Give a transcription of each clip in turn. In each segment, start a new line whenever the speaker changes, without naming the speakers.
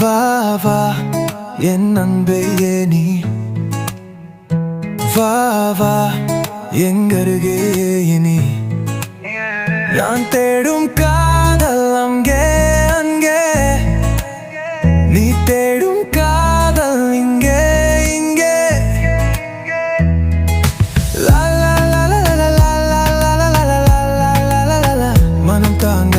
வா வா என் அன்பே நீ வா வா எங்கருகே இனி நான் தேடும் காதல் அங்கே அங்கே நீ தேடும் காதல் இங்கே இங்கே மனம் தாங்க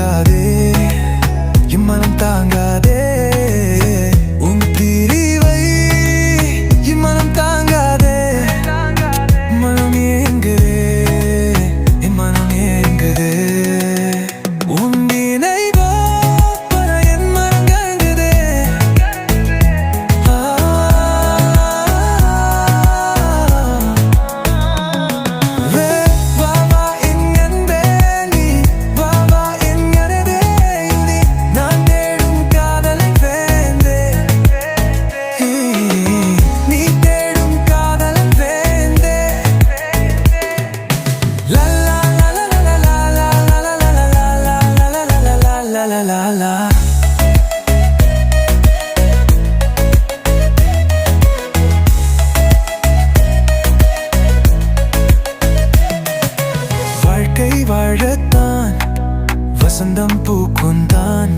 சொந்தம் பூக்கும் தான்.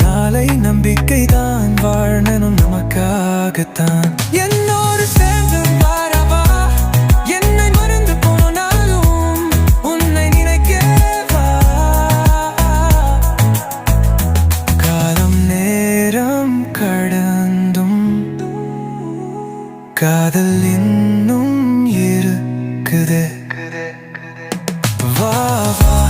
நாளை நம்பிக்கைதான். வாழணும் நமக்காகத்தான். என்னோடு சேர்ந்து வாழவா என்னை மறந்து போனாலும் உன்னை நினைக்கவா? காலம் நேரம் கடந்தும் காதல் இன்னும் இருக்குது. வா வா.